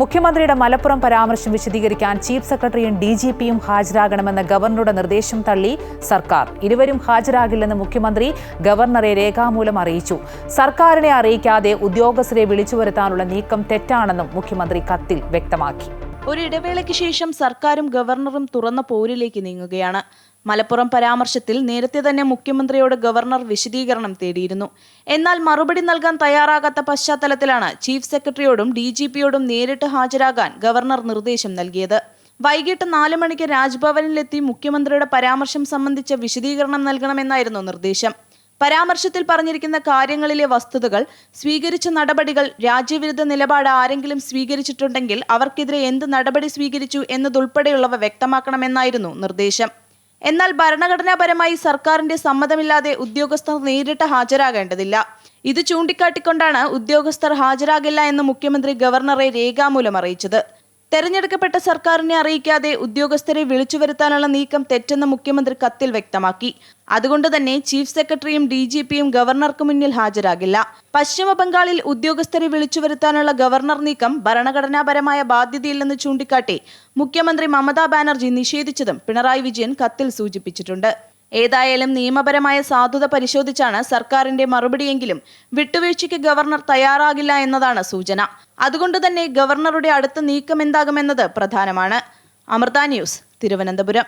മുഖ്യമന്ത്രിയുടെ മലപ്പുറം പരാമർശം വിശദീകരിക്കാൻ ചീഫ് സെക്രട്ടറിയും ഡി ജി പിയും ഹാജരാകണമെന്ന ഗവർണറുടെ നിർദ്ദേശം തള്ളി സർക്കാർ. ഇരുവരും ഹാജരാകില്ലെന്ന് മുഖ്യമന്ത്രി ഗവർണറെ രേഖാമൂലം അറിയിച്ചു. സർക്കാരിനെ അറിയിക്കാതെ ഉദ്യോഗസ്ഥരെ വിളിച്ചു വരുത്താനുള്ള നീക്കം തെറ്റാണെന്നും മുഖ്യമന്ത്രി കത്തിൽ വ്യക്തമാക്കി. ഒരു ഇടവേളയ്ക്ക് ശേഷം സർക്കാരും ഗവർണറും തുറന്ന പോരിലേക്ക് നീങ്ങുകയാണ്. മലപ്പുറം പരാമർശത്തിൽ നേരത്തെ തന്നെ മുഖ്യമന്ത്രിയോട് ഗവർണർ വിശദീകരണം തേടിയിരുന്നു. എന്നാൽ മറുപടി നൽകാൻ തയ്യാറാകാത്ത പശ്ചാത്തലത്തിലാണ് ചീഫ് സെക്രട്ടറിയോടും ഡി ജി പിയോടും നേരിട്ട് ഹാജരാകാൻ ഗവർണർ നിർദ്ദേശം നൽകിയത്. വൈകിട്ട് നാല് മണിക്ക് രാജ്ഭവനിലെത്തി മുഖ്യമന്ത്രിയുടെ പരാമർശം സംബന്ധിച്ച വിശദീകരണം നൽകണമെന്നായിരുന്നു നിർദ്ദേശം. പരാമർശത്തിൽ പറഞ്ഞിരിക്കുന്ന കാര്യങ്ങളിലെ വസ്തുതകൾ സ്വീകരിച്ച നടപടികൾ രാജ്യവിരുദ്ധ നിലപാട് ആരെങ്കിലും സ്വീകരിച്ചിട്ടുണ്ടെങ്കിൽ അവർക്കെതിരെ എന്ത് നടപടി സ്വീകരിച്ചു എന്നതുൾപ്പെടെയുള്ളവ വ്യക്തമാക്കണമെന്നായിരുന്നു നിർദ്ദേശം. എന്നാൽ ഭരണഘടനാപരമായി സർക്കാരിന്റെ സമ്മതമില്ലാതെ ഉദ്യോഗസ്ഥർ നേരിട്ട് ഹാജരാകേണ്ടതില്ല. ഇത് ചൂണ്ടിക്കാട്ടിക്കൊണ്ടാണ് ഉദ്യോഗസ്ഥർ ഹാജരാകില്ല എന്ന് മുഖ്യമന്ത്രി ഗവർണറെ രേഖാമൂലം അറിയിച്ചത്. തെരഞ്ഞെടുക്കപ്പെട്ട സർക്കാരിനെ അറിയിക്കാതെ ഉദ്യോഗസ്ഥരെ വിളിച്ചു വരുത്താനുള്ള നീക്കം തെറ്റെന്ന് മുഖ്യമന്ത്രി കത്തിൽ വ്യക്തമാക്കി. അതുകൊണ്ട് തന്നെ ചീഫ് സെക്രട്ടറിയും ഡി ജി പിയും ഗവർണർക്ക് മുന്നിൽ ഹാജരാകില്ല. പശ്ചിമ ബംഗാളിൽ ഉദ്യോഗസ്ഥരെ വിളിച്ചുവരുത്താനുള്ള ഗവർണർ നീക്കം ഭരണഘടനാപരമായ ബാധ്യതയില്ലെന്ന് ചൂണ്ടിക്കാട്ടി മുഖ്യമന്ത്രി മമതാ ബാനർജി നിഷേധിച്ചതും പിണറായി വിജയൻ കത്തിൽ സൂചിപ്പിച്ചിട്ടുണ്ട്. ഏതായാലും നിയമപരമായ സാധുത പരിശോധിച്ചാണ് സർക്കാരിന്റെ മറുപടിയെങ്കിലും വിട്ടുവീഴ്ചയ്ക്ക് ഗവർണർ തയ്യാറാകില്ല എന്നതാണ് സൂചന. അതുകൊണ്ട് തന്നെ ഗവർണറുടെ അടുത്ത നീക്കം എന്താകുമെന്നത് പ്രധാനമാണ്. അമൃത ന്യൂസ് തിരുവനന്തപുരം.